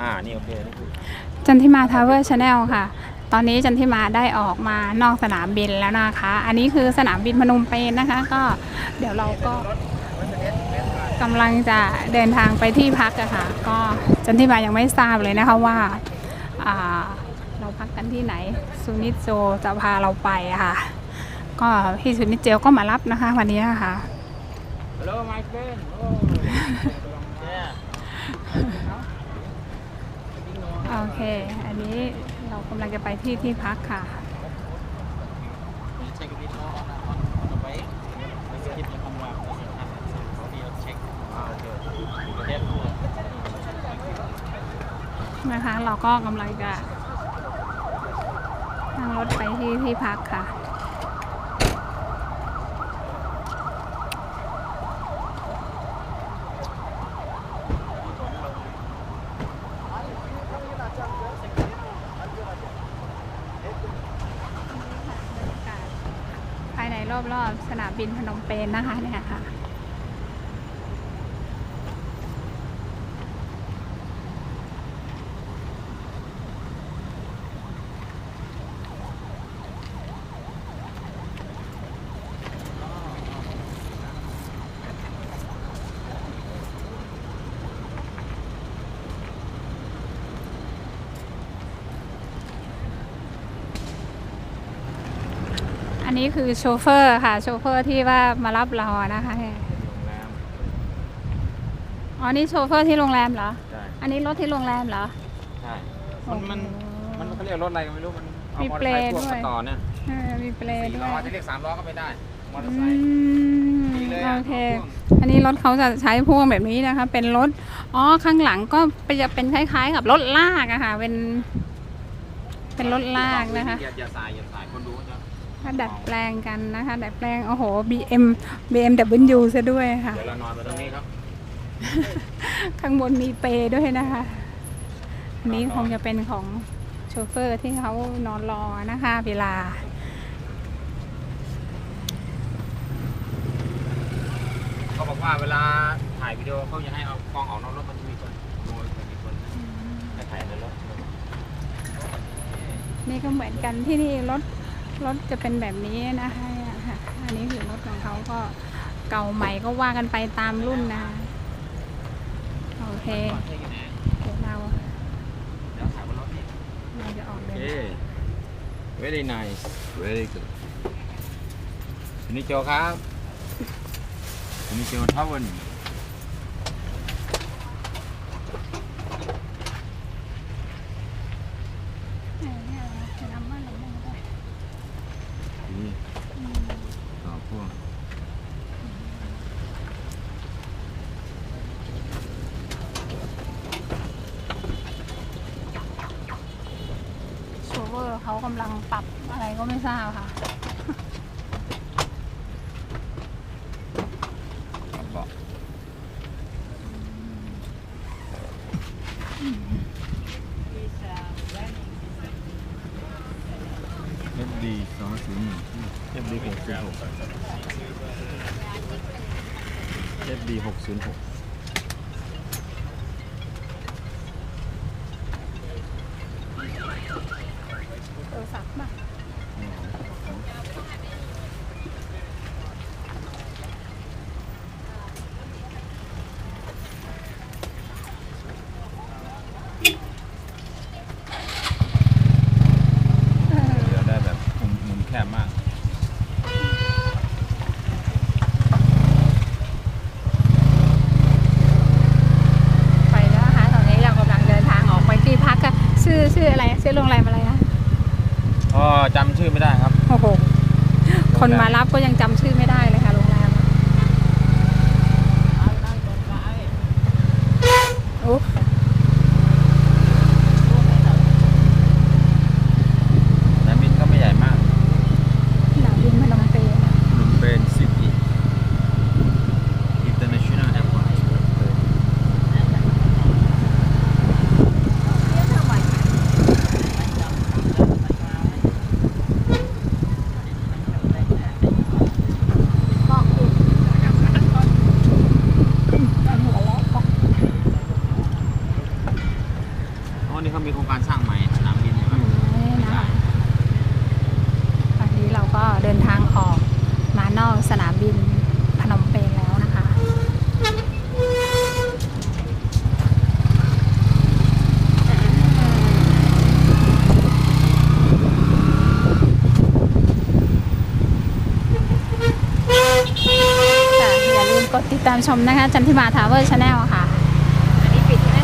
อ่า นี่โอเคนี่คือจันทิมาทาวเวอร์ชาแนลค่ะ ตอนนี้จันทิมาได้ออกมานอกสนามบินแล้วนะคะ อันนี้คือสนามบินพนมเปญนะคะ ก็เดี๋ยวเราก็กำลังจะเดินทางไปที่พักอะค่ะ ก็จันทิมายังไม่ทราบเลยนะคะว่าอ่าเราพักกันที่ไหนซูนิโจจะพาเราไปอะค่ะ ก็พี่ซูนิเจลก็มารับนะคะ วันนี้ค่ะ Hello my friend oh yeah โอ เค อันนี้เรากำลังจะไปที่ที่พักค่ะ นะคะ เราก็กำลังจะนั่งรถไปที่ที่พักค่ะ ภายใน รอบๆสนามบินพนมเปญนะคะเนี่ยค่ะ นนี้คือโชเฟอร์ค่ะ โชเฟอร์ที่ว่ามารับเราอะนะคะเนี่ยโรงแรมอ๋อ นี่โชเฟอร์ที่โรงแรมเหรอ ใช่ อันนี้รถที่โรงแรมเหรอ ใช่ มันมันมันเขาเรียกรถอะไรก็ไม่รู้ มันเอามีมอเตอร์ไซค์เปลพ่วงด้วยมาต่อเนี่ยเออมีเปลสี่ด้ล้วอยจะเรียกสามล้อก็ไม่ได้ มอเตอร์ไซอืค์มดีเลยอะโอเคเอาพ่วงอันนี้รถเขาจะใช้พ่วงแบบนี้นะคะ เป็นรถ อ๋อ ข้างหลังก็จะเป็นคล้ายๆกับรถลากอะค่ะ เป็น เป็นรถลากนะคะอย่าอย่าสายอย่าสายคนดูจะ ถ้าดัดแปลงกันนะคะ ดัดแปลง โอ้โห BM BMW ซะด้วยค่ะ เดี๋ยวเรานอนไปตรงนี้ครับข้างบนมีเปรด้วยนะคะ อันนี้คงจะเป็นของโชเฟอร์ที่เขานอนรอนะคะ เวลา เขาบอกว่าเวลาถ่ายวิดีโอเขาจะให้เอากล้องออกนอกรถมันจะมีคนขโมยมันมีคนให้ถ่ายในรถนี่ก็เหมือนกันที่นี่รถ รถจะเป็นแบบนี้นะคะอะอันนี้คือรถของเขาก็เก่าใหม่ก็ว่ากันไปตามรุ่นนะโอเคก่อนเท่กันแน่เดี๋ยวเราเดี๋ยวถ่ายบนรถนี่เราจะออกเดินโอเค very nice very good นนี้โจครับนนี้โจทาวเวน เนี่ยจะนำบ้านเราได้ไหม นี่ต่อพ่วง โช เขากำลังปรับอะไรก็ไม่ทราบค่ะกับเบาะเอฟดีสองศูนย์หนึ่งเอฟดีหกศูนย์หกเอฟดีหกศูนย์หก โทรศัพท์ป่ะ เรือได้แบบมุมมุมแคบมาก ไปแล้วนะคะตอนนี้เรากำลังเดินทางออกไปที่พักอะชื่อชื่ออะไรชื่อ โรงแรมอะไรนะอ๋อจำชื่อไม่ได้ครับ โอ้โห คนมารับก็ยังจำชื่อไม่ได้เลยค่ะโรงแรมโอ้ สนามบินก็ไม่ใหญ่มาก สนามบินพนมเปญ ลุมเบนซิตี้ international airport ก็คือหัวแล้วก็ นี่เขามีโครงการสร้างใหม่สนามบินใช่ไหมนี่นะคะตอนนี้เราก็เดินทางออกมานอกสนามบินพนมเปญแล้วนะคะ ค่ะอย่าลืมกดติดตามชมนะคะ จันทิมาทาวเวอร์ชาแนลค่ะ